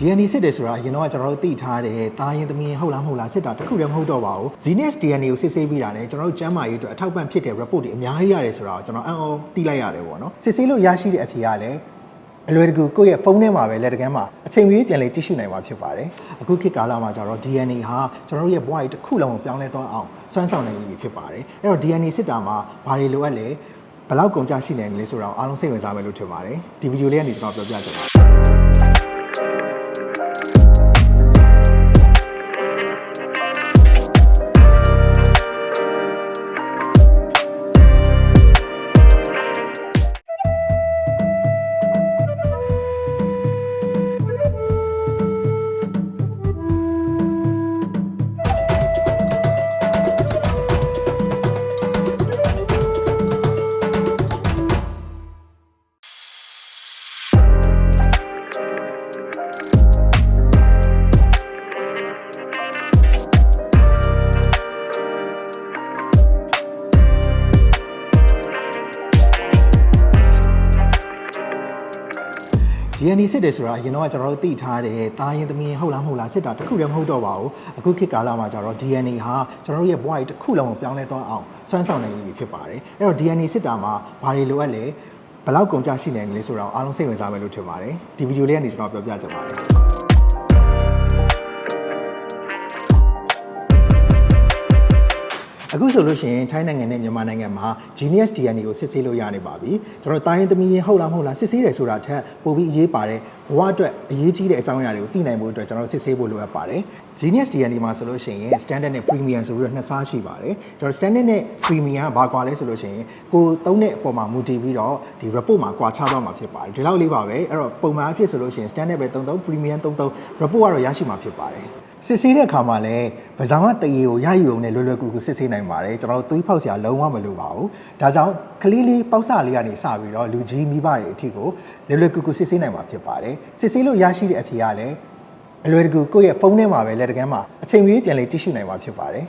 DNA စစ်တယ်ဆိုတာအရင်တော့ကျွန်တော်တို့သိထားတယ်တာရင်သမီးရင်ဟုတ်လားမဟုတ်လားစစ်တာတခုတည်းမဟုတ်တော့ပါဘူး Genius DNA ကိုစစ်ဆေးပြီးတာနဲ့ကျွန်တော်တို့ကျမ်းမာရေးအတွက်အထောက်ပံ့ဖြစ်တဲ့ report တွေအများကြီးရတယ်ဆိုတာကိုကျွန်တော်အံ့ဩသိလိုက်ရတယ်ပေါ့နော်စစ်ဆေးလို့ရရှိတဲ့အဖြေကလည်းအလွယ်တကူကိုယ့်ရဲ့ဖုန်းထဲမှာပဲလက်တကမ်းမှာအချိန်ကြီးပြန်လေကြည့်ရှုနိုင်မှာဖြစ်ပါတယ်အခုခေတ်ကာလမှာကျတော့ DNA ဟာကျွန်တော်တို့ရဲ့ဘဝကြီးတစ်ခုလုံးကိုပြောင်းလဲသွားအောင်စွမ်းဆောင်နိုင်နေပြီဖြစ်ပါတယ်အဲ့တော့ DNA စစ်တာမှာဘာတွေလိုအပ်လဲဘယ်လောက်ကုန်ကြရှိနိုင်လဲဆိုတာကိုအားလုံးစိတ်ဝင်စားမယ်လို့ထင်ပါတယ်ဒီဗီဒီယိုလေးကနေကျွန်တော်ပြောပြချင်ပါတယ် DNA စစ်တယ်ဆိုတာအရင်တော့ကျွန်တော်တို့သိထားတယ်တာရင်သမီးရင်ဟုတ်လားမဟုတ်လားစစ်တာတခုတည်းမဟုတ်တော့ပါဘူးအခုခေတ်ကာလမှာကျတော့ DNA ဟာကျွန်တော်တို့ရဲ့ဘဝကြီးတစ်ခုလုံးကိုပြောင်းလဲသွားအောင်စွမ်းဆောင်နိုင်နေပြီဖြစ်ပါတယ်အဲ့တော့ DNA စစ်တာမှာဘာတွေလိုအပ်လဲဘယ်လောက်ကုန်ကြရှိနိုင်လဲဆိုတာကိုအားလုံးစိတ်ဝင်စားမယ်လို့ထင်ပါတယ်ဒီဗီဒီယိုလေးကနေကျွန်တော်ပြောပြချင်ပါတယ် အခုဆိုလို့ရှိရင်ထိုင်းနိုင်ငံနဲ့မြန်မာနိုင်ငံမှာ Genius DNA ကိုစစ်ဆေးလို့ရနေပါပြီကျွန်တော်တိုင်းရင်းသမီးရင်ဟုတ်လားမဟုတ်လားစစ်ဆေးတယ်ဆိုတာထက်ပိုပြီးအရေးပါတယ်ဘဝအတွက်အရေးကြီးတဲ့အကြောင်းအရာတွေကိုသိနိုင်ဖို့အတွက်ကျွန်တော်စစ်ဆေးဖို့လိုအပ်ပါတယ် Genius DNA မှာဆိုလို့ရှိရင် Standard နဲ့ Premium ဆိုပြီးတော့နှစ်စားရှိပါတယ်ကျွန်တော် Standard နဲ့ Premium ကဘာကွာလဲဆိုလို့ရှိရင်ကိုသုံးတဲ့အပေါ်မှာမူတည်ပြီးတော့ဒီ report မှာကွာခြားသွားမှာဖြစ်ပါတယ်ဒီလောက်လေးပါပဲအဲ့တော့ပုံမှန်အဖြစ်ဆိုလို့ရှိရင် Standard ပဲ33 Premium 33 report ကတော့ရရှိမှာဖြစ်ပါတယ် စစ်ဆေးတဲ့အခါမှာလည်းဗဇောင်းကတရေကိုရယူုံနဲ့လွယ်လွယ်ကူကူစစ်ဆေးနိုင်ပါတယ်ကျွန်တော်တို့သွေးဖောက်စရာလုံးဝမလိုပါဘူးဒါကြောင့်ကလေးလေးပေါက်စလေးကနေစပြီးတော့လူကြီးမိဘတွေအထိကိုလွယ်လွယ်ကူကူစစ်ဆေးနိုင်မှာဖြစ်ပါတယ်စစ်ဆေးလို့ရရှိတဲ့အဖြေကလည်းအလွယ်တကူကိုယ့်ရဲ့ဖုန်းထဲမှာပဲလက်တကမ်းမှာအချိန်ကြီးပြန်လေကြည့်ရှုနိုင်မှာဖြစ်ပါတယ်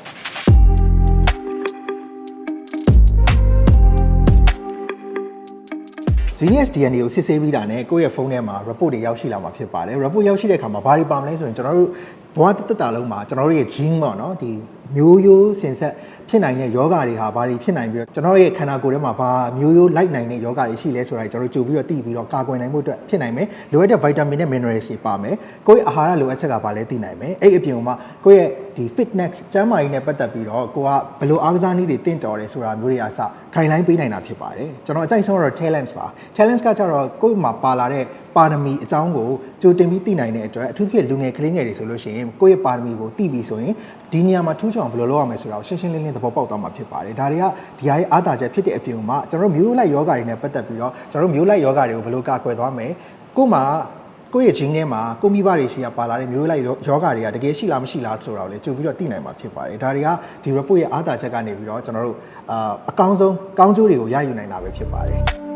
Genius DNA ကိုစစ်ဆေးပြီးတာနဲ့ကိုယ့်ရဲ့ဖုန်းထဲမှာ report တွေရောက်ရှိလာမှာဖြစ်ပါတယ် report ရောက်ရှိတဲ့အခါမှာဘာတွေပါမလဲဆိုရင်ကျွန်တော်တို့ဘဝတစ်သက်တာလုံးမှာကျွန်တော်တို့ရဲ့ gene ပေါ့နော်ဒီမျိုးရိုးစင်ဆက် ဖြစ်နိုင်တဲ့ယောဂတွေဟာဘာတွေဖြစ်နိုင်ပြီးတော့ကျွန်တော်တို့ရဲ့ခန္ဓာကိုယ်ထဲမှာဘာမျိုးရိုးလိုက်နိုင်တဲ့ယောဂတွေရှိလဲဆိုတာကျွန်တော်တို့ကြိုပြီးတော့သိပြီးတော့ကာကွယ်နိုင်မှုအတွက်ဖြစ်နိုင်မယ်လိုအပ်တဲ့ vitamin နဲ့ minerals တွေပါမယ်ကိုယ့်ရဲ့အာဟာရလိုအပ်ချက်ကဘာလဲသိနိုင်မယ်အဲ့အပြင်မှာကိုယ့်ရဲ့ဒီ fitness ကျန်းမာရေးနဲ့ပတ်သက်ပြီးတော့ကိုကဘယ်လိုအားကစားနည်းတွေတင့်တော်တယ်ဆိုတာမျိုးတွေအစခိုင်လိုင်းပေးနိုင်တာဖြစ်ပါတယ်ကျွန်တော်အကြိုက်ဆုံးကတော့ talents ပါ talents ကကြတော့ကိုယ့်မှာပါလာတဲ့ ပါရမီအကြောင်းကိုကြိုတင်ပြီးသိနိုင်တဲ့အတွက်အထူးသဖြင့်လူငယ်ကလေးငယ်တွေဆိုလို့ရှိရင်ကိုယ့်ရဲ့ပါရမီကိုသိပြီဆိုရင်ဒီနေရာမှာထူးချွန်အောင်ဘယ်လိုလုပ်ရမလဲဆိုတာကိုရှင်းရှင်းလင်းလင်းသဘောပေါက်သွားမှာဖြစ်ပါတယ်ဒါတွေကဒီဟာရဲ့အားသာချက်ဖြစ်တဲ့အပြင်မှာကျွန်တော်တို့မျိုးလိုက်ယောဂတွေနဲ့ပတ်သက်ပြီးတော့ကျွန်တော်တို့မျိုးလိုက်ယောဂတွေကိုဘယ်လိုကာကွယ်သွားမလဲကို့မှာကိုယ့်ရဲ့ gene ထဲမှာကိုမိဘတွေရှိရပါလာတဲ့မျိုးလိုက်ယောဂတွေကတကယ်ရှိလားမရှိလားဆိုတာကိုလည်းကြိုပြီးတော့သိနိုင်မှာဖြစ်ပါတယ်ဒါတွေကဒီ report ရဲ့အားသာချက်ကနေပြီးတော့ကျွန်တော်တို့အာအကောင်းဆုံးကောင်းကျိုးတွေကိုရယူနိုင်တာပဲဖြစ်ပါတယ်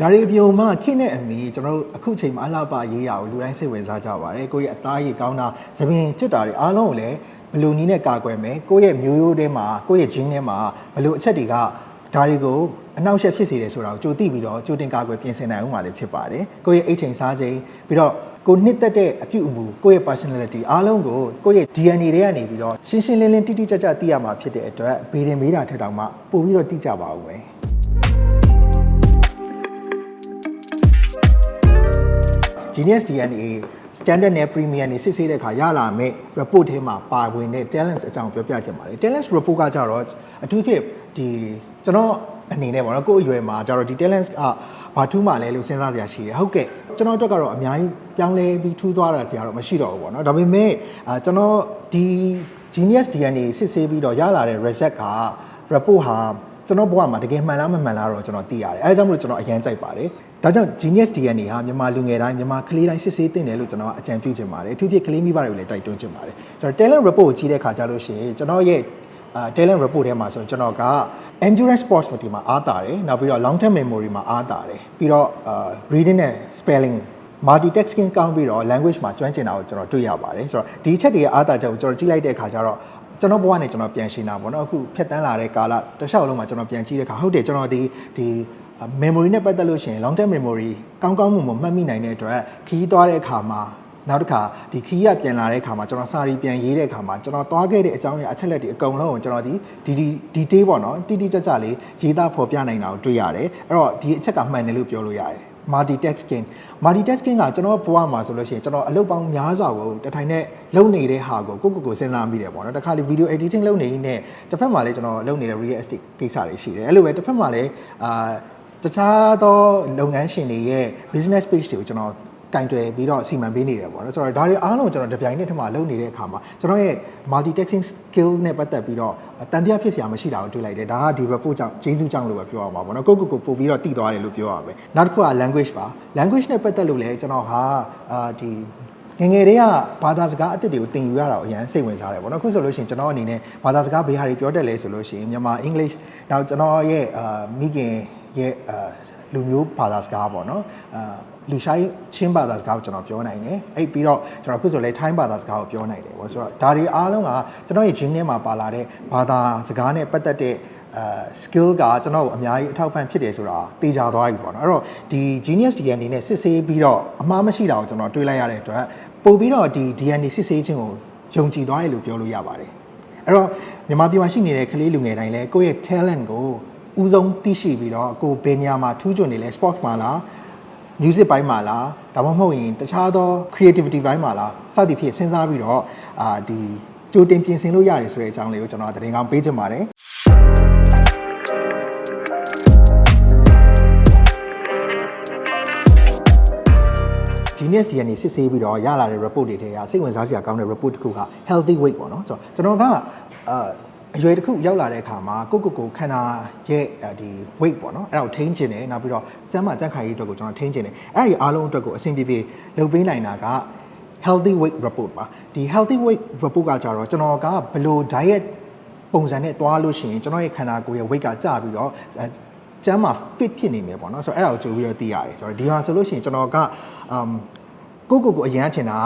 ဒါရီပြုံမှခိနဲ့အမီကျွန်တော်တို့အခုချိန်မှာအလှပရေးရအောင်လူတိုင်းစိတ်ဝင်စားကြပါတယ်ကိုယ့်ရဲ့အသားရည်ကောင်းတာသပင်ကျွတ်တာတွေအားလုံးကိုလည်းဘယ်လိုနည်းနဲ့ကာကွယ်မယ်ကိုယ့်ရဲ့မျိုးရိုးထဲမှာကိုယ့်ရဲ့ gene ထဲမှာဘယ်လိုအချက်တွေကဒါတွေကိုအနောက်ရှက်ဖြစ်စေတယ်ဆိုတာကိုကြိုသိပြီးတော့ကြိုတင်ကာကွယ်ပြင်ဆင်နိုင်အောင်ပါလေဖြစ်ပါတယ်ကိုယ့်ရဲ့အိတ်ချိန်စားချိန်ပြီးတော့ကိုနှစ်သက်တဲ့အပြုအမူကိုယ့်ရဲ့ personality အားလုံးကိုကိုယ့်ရဲ့ DNA တွေကနေပြီးတော့ရှင်းရှင်းလင်းလင်းတိတိကျကျသိရမှာဖြစ်တဲ့အတွက်ဘေးရင်မေးတာထက်တောင်မှပို့ပြီးတော့တိကျပါဦးမယ် Genius DNA standard နဲ့ premium နဲ့စစ်ဆေးတဲ့အခါရလာမယ့် report ထဲမှာပါဝင်တဲ့ talents အကြောင်းပြောပြချင်ပါတယ် talents report ကကြတော့အထူးဖြစ်ဒီကျွန်တော်အနေနဲ့ပေါ့နော်ကိုယ့်အရွယ်မှာကြတော့ဒီ talents ကဘာထူးမှလဲလို့စဉ်းစားစရာရှိတယ်ဟုတ်ကဲ့ကျွန်တော်အတွက်ကတော့အများကြီးပြောင်းလဲပြီးထူးသွားတာစရာတော့မရှိတော့ဘူးပေါ့နော်ဒါပေမဲ့အာကျွန်တော်ဒီ Genius DNA စစ်ဆေးပြီးတော့ရလာတဲ့ result က report ဟာကျွန်တော်ဘဝမှာတကယ်မှန်လားမမှန်လားတော့ကျွန်တော်သိရတယ်အဲဒါကြောင့်မလို့ကျွန်တော်အရန်ကြိုက်ပါတယ် ဒါကြောင့် Genius DNA ဟာမြန်မာလူငယ်တိုင်းမြန်မာကလေးတိုင်းစစ်ဆေးတင်တယ်လို့ကျွန်တော်ကအကြံပြုချင်ပါတယ်အထူးဖြင့်ကလေးမိဘတွေကိုလည်းတိုက်တွန်းချင်ပါတယ်ဆိုတော့ talent report ကိုကြည့်တဲ့အခါကျလို့ရှိရင်ကျွန်တော်ရဲ့အာ talent report ထဲမှာဆိုရင်ကျွန်တော်က endurance sports မှာဒီမှာအားတာတယ်နောက်ပြီးတော့ long term memory မှာအားတာတယ်ပြီးတော့အာ reading နဲ့ spelling multitasking ကောင်းပြီးတော့ language မှာကျွမ်းကျင်တာကိုကျွန်တော်တွေ့ရပါတယ်ဆိုတော့ဒီအချက်တွေရဲ့အားတာချက်ကိုကျွန်တော်ကြည့်လိုက်တဲ့အခါကျတော့ကျွန်တော်ဘဝနဲ့ကျွန်တော်ပြန်ရှင်းတာပေါ့နော်အခုဖြတ်တန်းလာတဲ့ကာလတစ်လျှောက်လုံးမှာကျွန်တော်ပြန်ကြည့်တဲ့အခါဟုတ်တယ်ကျွန်တော်ဒီဒီ memory နဲ့ပတ်သက်လို့ရှိရင် long term memory ကောင်းကောင်းမွန်မွန်မှတ်မိနိုင်တဲ့အတွက်ခီးသွားတဲ့အခါမှာနောက်တစ်ခါဒီခီးရပြန်လာတဲ့အခါမှာကျွန်တော်စာရီပြန်ရေးတဲ့အခါမှာကျွန်တော်သွားခဲ့တဲ့အကြောင်းအရာအချက်လက်တွေအကုန်လုံးကိုကျွန်တော်ဒီဒီဒီ detail ပေါ့နော်တိတိကျကျလေးရေးသားဖော်ပြနိုင်တာကိုတွေ့ရတယ်အဲ့တော့ဒီအချက်ကမှန်တယ်လို့ပြောလို့ရတယ် multitasking multitasking ကကျွန်တော်ဘဝမှာဆိုလို့ရှိရင်ကျွန်တော်အလုပ်ပေါင်းများစွာကိုတစ်ထိုင်နဲ့လုပ်နေတဲ့ဟာကိုကိုယ့်ကိုယ်ကိုစဉ်းစားမိတယ်ပေါ့နော်တခါလေ video editing လုပ်နေနေတစ်ဖက်မှာလည်းကျွန်တော်လုပ်နေတဲ့ real estate ကိစ္စတွေရှိတယ်အဲ့လိုပဲတစ်ဖက်မှာလည်းအာ တခြားသောလုပ်ငန်းရှင်တွေရဲ့ business page တွေကိုကျွန်တော်ကင်တွယ်ပြီးတော့စီမံပေးနေတယ်ပေါ့နော်ဆိုတော့ဒါတွေအားလုံးကျွန်တော်တပြိုင်နက်တည်းမှာလုပ်နေတဲ့အခါမှာကျွန်တော်ရဲ့ multitasking skill နဲ့ပတ်သက်ပြီးတော့တန်တရားဖြစ်စရာမရှိတာကိုတွေ့လိုက်တယ်ဒါကဒီ report ကြောင့်ဂျေစုကြောင့်လို့ပဲပြောရမှာပေါ့နော်ကိုယ့်ကိုယ်ကိုပို့ပြီးတော့တည်သွားတယ်လို့ပြောရမယ်နောက်တစ်ခုက language ပါ language နဲ့ပတ်သက်လို့လည်းကျွန်တော်ဟာအာဒီငယ်ငယ်တည်းကဘာသာစကားအသစ်တွေကိုသင်ယူရတာကိုအရင်စိတ်ဝင်စားတယ်ပေါ့နော်အခုဆိုလို့ရှိရင်ကျွန်တော်အနေနဲ့ဘာသာစကားဘေးဟာတွေပြောတတ်လဲဆိုလို့ရှိရင်မြန်မာ English နောက်ကျွန်တော်ရဲ့အာမိခင် ရဲ့အာလူမျိုးဘာသာစကားပေါ့နော်အာလူရှိုင်းချင်းဘာသာစကားကိုကျွန်တော်ပြောနိုင်တယ်အဲ့ပြီးတော့ကျွန်တော်အခုဆိုလဲထိုင်းဘာသာစကားကိုပြောနိုင်တယ်ပေါ့ဆိုတော့ဒါတွေအားလုံးကကျွန်တော်ရဲ့ gene ထဲမှာပါလာတဲ့ဘာသာစကားနဲ့ပတ်သက်တဲ့အဲ skill ကကျွန်တော်ကိုအများကြီးအထောက်ပံ့ဖြစ်တယ်ဆိုတာသိကြသွားပြီပေါ့နော်အဲ့တော့ဒီ genius DNA နဲ့စစ်ဆေးပြီးတော့အမှားမရှိတာကိုကျွန်တော်တွေးလိုက်ရတဲ့အတွက်ပို့ပြီးတော့ဒီ DNA စစ်ဆေးခြင်းကိုယုံကြည်သွားတယ်လို့ပြောလို့ရပါတယ်အဲ့တော့မြန်မာပြည်မှာရှိနေတဲ့ကလေးလူငယ်တိုင်းလည်းကိုယ့်ရဲ့ talent ကို ဦးဆုံးသိရှိပြီးတော့ကိုယ်ဘယ်နေရာမှာထူးချွန်နေလဲ sports မှာလား music ဘိုင်းမှာလားဒါမှမဟုတ်ရင်တခြားသော creativity ဘိုင်းမှာလားစသည်ဖြင့်စဉ်းစားပြီးတော့အာဒီကြိုတင်ပြင်ဆင်လို့ရတယ်ဆိုတဲ့အကြောင်းလေးကိုကျွန်တော်တင်ကောင်းပေးချင်ပါတယ် Genius DNA စစ်ဆေးပြီးတော့ရလာတဲ့ report တွေထဲကစိတ်ဝင်စားစရာကောင်းတဲ့ report တစ်ခုက healthy weight ပေါ့နော်ဆိုတော့ကျွန်တော်ကအာ အရွယ်တစ်ခုရောက်လာတဲ့အခါမှာကိုယ့်ကိုယ်ကိုခန္ဓာရဲ့ဒီ weight ပေါ့နော်အဲ့ဒါကိုထိန်းကျင်တယ်နောက်ပြီးတော့ကျန်းမာကြံ့ခိုင်ရေးအတွက်ကိုကျွန်တော်ထိန်းကျင်တယ်အဲ့ဒီအားလုံးအတွက်ကိုအဆင်ပြေပြေလုပ်ပေးနိုင်တာက healthy weight report ပါဒီ healthy weight report ကကြတော့ကျွန်တော်ကဘယ်လို diet ပုံစံနဲ့တွားလို့ရှိရင်ကျွန်တော်ရဲ့ခန္ဓာကိုယ်ရဲ့ weight ကကျပြီးတော့အဲကျမ်းမှာ fit ဖြစ်နေမယ်ပေါ့နော်ဆိုတော့အဲ့ဒါကိုကြိုပြီးတော့သိရတယ်ဆိုတော့ဒီမှာဆိုလို့ရှိရင်ကျွန်တော်ကအမ်ကိုကိုကိုအရင်ကထင်တာ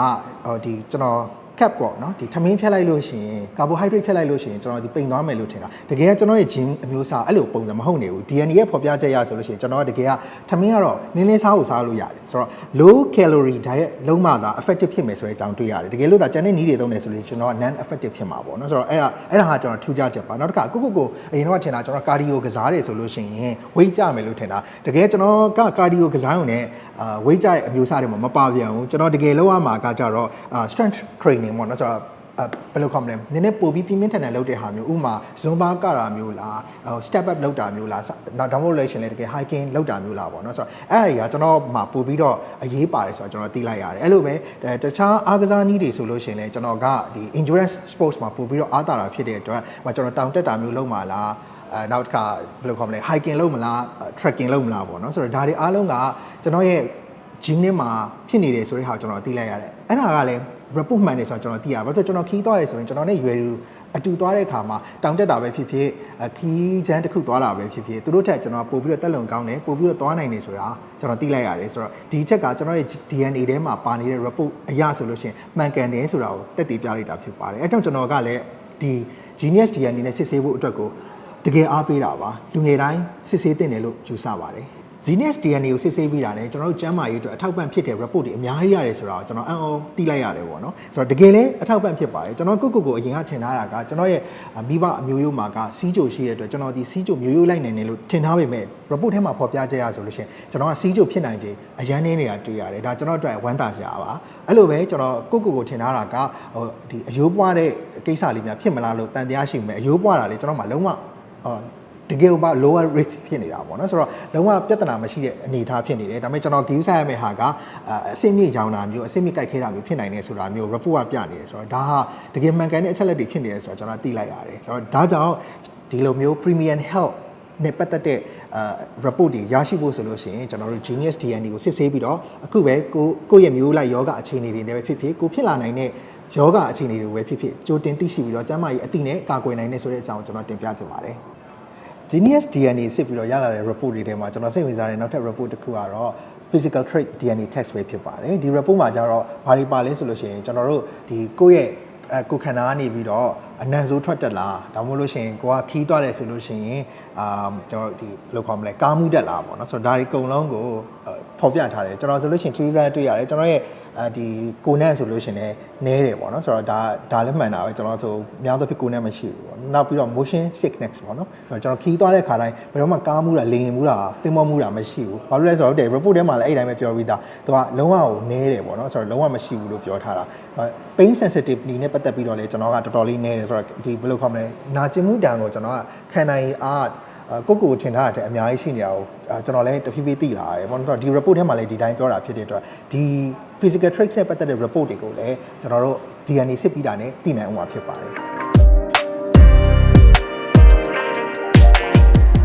ကဟိုဒီကျွန်တော် cap ပေါ့နော်ဒီထမင်းဖြတ်လိုက်လို့ရှိရင် carbohydrate ဖြတ်လိုက်လို့ရှိရင်ကျွန်တော်ဒီပိန်သွားမယ်လို့ထင်တာတကယ်ကကျွန်တော်ရဲ့ gene အမျိုးအစားအဲ့လိုပုံစံမဟုတ်နေဘူး DNA ရဲ့ဖော်ပြချက်ရဆိုလို့ရှိရင်ကျွန်တော်ကတကယ်ကထမင်းကတော့နင်းလေးစားဖို့စားလို့ရတယ်ဆိုတော့ low calorie diet လုံးမသာ effective ဖြစ်မယ်ဆိုတဲ့အကြောင်းတွေ့ရတယ်တကယ်လို့ဒါကျန်တဲ့နည်းတွေသုံးနေဆိုလို့ကျွန်တော်က non effective ဖြစ်မှာပေါ့နော်ဆိုတော့အဲ့ဒါအဲ့ဒါဟာကျွန်တော်ထူးခြားချက်ပါနောက်တစ်ခါကိုကိုကိုအရင်တော့ထင်တာကျွန်တော် cardio ကစားတယ်ဆိုလို့ရှိရင် weight ကျမယ်လို့ထင်တာတကယ်ကျွန်တော်က cardio ကစားရုံနဲ့ အာ weight ကျတဲ့အမျိုးအစားတွေမှာမပါပြန်ဘူးကျွန်တော်တကယ်လောက်ရမှာကကြတော့အာ strength training ပေါ့နော်ဆိုတော့အဲဘယ်လိုခေါ်မလဲနည်းနည်းပိုပြီးပြင်းပြင်းထန်ထန်လုပ်တဲ့ဟာမျိုးဥပမာ zumba ကတာမျိုးလားဟို step up လုပ်တာမျိုးလားနောက် download လို့ရှင်လေတကယ် hiking လုပ်တာမျိုးလားပေါ့နော်ဆိုတော့အဲ့ဒီကကျွန်တော်မှပိုပြီးတော့အရေးပါတယ်ဆိုတော့ကျွန်တော်သိလိုက်ရတယ်အဲ့လိုပဲတခြားအားကစားနည်းတွေဆိုလို့ရှင်လေကျွန်တော်ကဒီ endurance sports မှာပိုပြီးတော့အားတာတာဖြစ်တဲ့အတွက်ကျွန်တော်တောင်တက်တာမျိုးလုပ်မှာလား အဲနောက်တစ်ခါဘယ်လိုခေါ်မလဲ hiking လုပ်မလား trekking လုပ်မလားပေါ့နော်ဆိုတော့ဒါတွေအားလုံးကကျွန်တော်ရဲ့ gene နဲ့မှာဖြစ်နေတယ်ဆိုတဲ့ဟာကိုကျွန်တော်သိလိုက်ရတယ်အဲ့ဒါကလည်း report မှန်တယ်ဆိုတော့ကျွန်တော်သိရပါဘာလို့ကျွန်တော်ခီးသွားတယ်ဆိုရင်ကျွန်တော်နဲ့ရွယ်လူအတူသွားတဲ့အခါမှာတောင်တက်တာပဲဖြစ်ဖြစ်ခီးချမ်းတစ်ခုသွားတာပဲဖြစ်ဖြစ်သူတို့ထက်ကျွန်တော်ပို့ပြီးတော့တက်လုံကောင်းတယ်ပို့ပြီးတော့သွားနိုင်တယ်ဆိုတာကျွန်တော်သိလိုက်ရတယ်ဆိုတော့ဒီချက်ကကျွန်တော်ရဲ့ DNA ထဲမှာပါနေတဲ့ report အရာဆိုလို့ရှိရင်မှန်ကန်တယ်ဆိုတာကိုတက်တည်ပြလိုက်တာဖြစ်ပါတယ်အဲကြောင့်ကျွန်တော်ကလည်းဒီ genius DNA နဲ့စစ်ဆေးဖို့အတွက်ကို တကယ်အားပေးတာပါလူငယ်တိုင်းစစ်ဆေးတင်တယ်လို့ယူဆပါတယ် Genius DNA ကိုစစ်ဆေးပြီးတာနဲ့ကျွန်တော်တို့ကျမ်းမာရေးအတွက်အထောက်ပံ့ဖြစ်တဲ့ report တွေအများကြီးရတယ်ဆိုတာကိုကျွန်တော်အံ့ဩသိလိုက်ရတယ်ပေါ့နော်ဆိုတော့တကယ်လည်းအထောက်ပံ့ဖြစ်ပါတယ်ကျွန်တော်ကိုကိုကိုအရင်ကထင်ထားတာကကျွန်တော်ရဲ့မိဘအမျိုးရိုးမှာကစီးကြိုရှိတဲ့အတွက်ကျွန်တော်ဒီစီးကြိုမျိုးရိုးလိုက်နိုင်တယ်လို့ထင်ထားပေမဲ့ report ထဲမှာဖော်ပြချက်ရဆိုလို့ရှိရင်ကျွန်တော်ကစီးကြိုဖြစ်နိုင်ခြင်းအရန်နေနေတာတွေ့ရတယ်ဒါကျွန်တော်အတွက်ဝမ်းသာစရာပါအဲ့လိုပဲကျွန်တော်ကိုကိုကိုထင်ထားတာကဟိုဒီအယိုးပွားတဲ့ကိစ္စလေးများဖြစ်မလားလို့တန်တရားရှိမယ်အယိုးပွားတာလေကျွန်တော်မှလုံးဝအော် တကယ်ပါ lower risk ဖြစ်နေတာပေါ့နော်ဆိုတော့လုံးဝပြဿနာမရှိတဲ့အနေအထားဖြစ်နေတယ်ဒါပေမဲ့ကျွန်တော် view ဆိုင်ရမယ့်ဟာကအဆင့်မြင့်ကြောင်းတာမျိုးအဆင့်မြင့်ကြိုက်ခဲတာမျိုးဖြစ်နိုင်နေဆိုတာမျိုး report ကပြနေတယ်ဆိုတော့ဒါဟာတကယ်မှန်ကန်တဲ့အချက်လက်တွေဖြစ်နေတယ်ဆိုတော့ကျွန်တော်သိလိုက်ရတယ်ဆိုတော့ဒါကြောင့်ဒီလိုမျိုး premium health နဲ့ပတ်သက်တဲ့အာ report တွေရရှိဖို့ဆိုလို့ရှိရင်ကျွန်တော်တို့ Genius DNA ကိုစစ်ဆေးပြီးတော့အခုပဲကိုကိုယ့်ရဲ့မျိုးလိုက်ယောဂအခြေအနေတွေနဲ့ပဲဖြစ်ဖြစ်ကိုဖြစ်လာနိုင်တဲ့ ယောဂအခြေအနေတွေပဲဖြစ်ဖြစ်ကြိုတင်သိရှိပြီးတော့ကျန်းမာရေးအသိနဲ့ကာကွယ်နိုင်တဲ့ဆိုတဲ့အကြောင်းကျွန်တော်တင်ပြချင်ပါတယ် Genius DNA စစ်ပြီးတော့ရလာတဲ့ report တွေထဲမှာကျွန်တော်စိတ်ဝင်စားတဲ့နောက်ထပ် report တစ်ခုကတော့ physical trait DNA test ပဲဖြစ်ပါတယ်ဒီ report မှာကျတော့ဘာတွေပါလဲဆိုလို့ရှိရင်ကျွန်တော်တို့ဒီကိုယ့်ရဲ့အဲကိုယ်ခန္ဓာကနေပြီးတော့အနံဆိုးထွက်တက်လားဒါမှမဟုတ်လို့ရှိရင်ကိုကခီးသွားတယ်ဆိုလို့ရှိရင်အာကျွန်တော်ဒီဘယ်လိုခေါ်မလဲကားမှုတက်လားပေါ့နော်ဆိုတော့ဒါတွေအကုန်လုံးကိုအာဖော်ပြထားတယ်ကျွန်တော်ဆိုလို့ရှိရင် user တွေ့ရတယ်ကျွန်တော်ရဲ့အဲဒီကိုနန့်ဆိုလို့ရှိရင်လည်းနဲတယ်ပေါ့နော်ဆိုတော့ဒါဒါလည်းမှန်တာပဲကျွန်တော်ဆိုများသောဖြင့်ကိုနန့်မရှိဘူးပေါ့နောက်ပြီးတော့ motion sickness ပေါ့နော်ဆိုတော့ကျွန်တော်ခီးသွားတဲ့ခါတိုင်းဘယ်တော့မှကားမှုတာလေရင်မှုတာတင်မောမှုတာမရှိဘူးဘာလို့လဲဆိုတော့တဲ့ report ထဲမှာလည်းအဲ့တိုင်းပဲပြောပြီးသားသူကလုံးဝကိုနဲတယ်ပေါ့နော်ဆိုတော့လုံးဝမရှိဘူးလို့ပြောထားတာ pain sensitivity နဲ့ပတ်သက်ပြီးတော့လေကျွန်တော်ကတော်တော်လေးနဲတယ်ဆိုတော့ဒီဘယ်လိုခေါ်မလဲနာကျင်မှုတန်ကိုကျွန်တော်ကခံနိုင်အား ကိုကိုကိုထင်ထားတဲ့အများကြီးရှိနေတာကိုကျွန်တော်လည်းတဖြည်းဖြည်းသိလာရတယ်ပေါ့နော်ဒီ report ထဲမှာလည်းဒီတိုင်းပြောတာဖြစ်တဲ့အတွက်ဒီ physical traits နဲ့ပတ်သက်တဲ့ report တွေကိုလည်းကျွန်တော်တို့ DNA စစ်ပြီးတာနဲ့သိနိုင်အောင်မှာဖြစ်ပါတယ်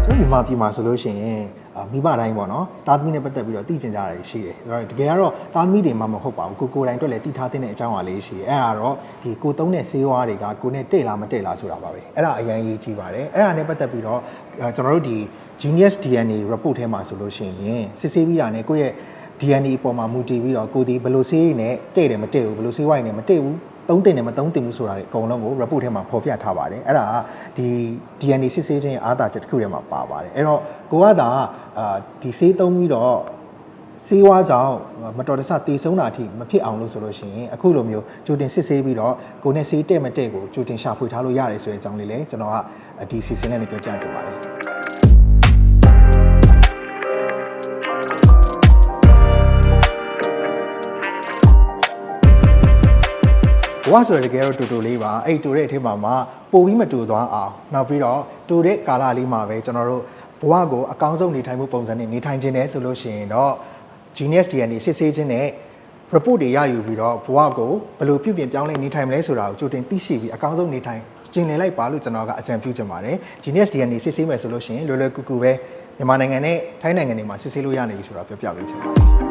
ကျွန်တော်မြန်မာပြည်မှာဆိုလို့ရှိရင်အာမိဘတိုင်းပေါ့နော်တာသမီနဲ့ပတ်သက်ပြီးတော့သိကျင်ကြတာရှိတယ်အဲ့တော့တကယ်ကတော့တာသမီတွေမှမဟုတ်ပါဘူးကိုကိုယ်တိုင်အတွက်လည်းသိထားတဲ့အကြောင်းအရာလေးရှိတယ်အဲ့ဒါတော့ဒီကိုသုံးတဲ့ဆေးဝါးတွေကကိုနဲ့တဲ့လားမတဲ့လားဆိုတာပါပဲအဲ့ဒါအရင်ရေးကြည့်ပါတယ်အဲ့ဒါနဲ့ပတ်သက်ပြီးတော့အာကျွန်တော်တို့ဒီ Genius DNA report ထဲမှာဆိုလို့ရှိရင်စစ်ဆေးပြီးတာနဲ့ကိုယ့်ရဲ့ DNA အပေါ်မှာမူတည်ပြီးတော့ကိုဒီဘယ်လိုဆေးရည်နဲ့တဲ့တယ်မတဲ့ဘူးဘယ်လိုဆေးဝါးရည်နဲ့မတဲ့ဘူးသုံးတင်တယ်မသုံးတင်ဘူးဆိုတာတွေအကုန်လုံးကို report ထဲမှာဖော်ပြထားပါတယ်အဲ့ဒါကဒီ DNA စစ်ဆေးခြင်းရဲ့အားသာချက်တစ်ခုထဲမှာပါပါတယ်အဲ့တော့ကိုကသာအာဒီဆေးသုံးပြီးတော့ဆေးဝါးဆောင်မတော်တဆတေဆုံးတာအထိမဖြစ်အောင်လို့ဆိုလို့ရှိရင်အခုလိုမျိုးကြိုတင်စစ်ဆေးပြီးတော့ကိုနဲ့ဆေးတဲ့မတဲ့ကိုကြိုတင်ရှာဖွေထားလို့ရတယ်ဆိုတဲ့အကြောင်းလေးလည်းကျွန်တော်ကဒီစီစဉ်နဲ့ပြောကြားချင်ပါတယ် ဘဝဆိုရတကယ်တော့တူတူလေးပါအဲ့တူတဲ့အထက်မှာမှပိုပြီးမတူသွားအောင်နောက်ပြီးတော့တူတဲ့ကာလလေးမှာပဲကျွန်တော်တို့ဘဝကိုအကောင်းဆုံးနေထိုင်မှုပုံစံနဲ့နေထိုင်ခြင်းနဲ့ဆိုလို့ရှိရင်တော့ Genius DNA စစ်ဆေးခြင်းနဲ့ report တွေရယူပြီးတော့ဘဝကိုဘယ်လိုပြုပြင်ပြောင်းလဲနေထိုင်မလဲဆိုတာကိုကြိုတင်သိရှိပြီးအကောင်းဆုံးနေထိုင်ကျင်လည်လိုက်ပါလို့ကျွန်တော်ကအကြံပြုချင်ပါတယ် Genius DNA စစ်ဆေးမယ်ဆိုလို့ရှိရင်လွယ်လွယ်ကူကူပဲမြန်မာနိုင်ငံနဲ့ထိုင်းနိုင်ငံတွေမှာစစ်ဆေးလို့ရနေပြီဆိုတော့ပြောပြပေးချင်ပါတယ်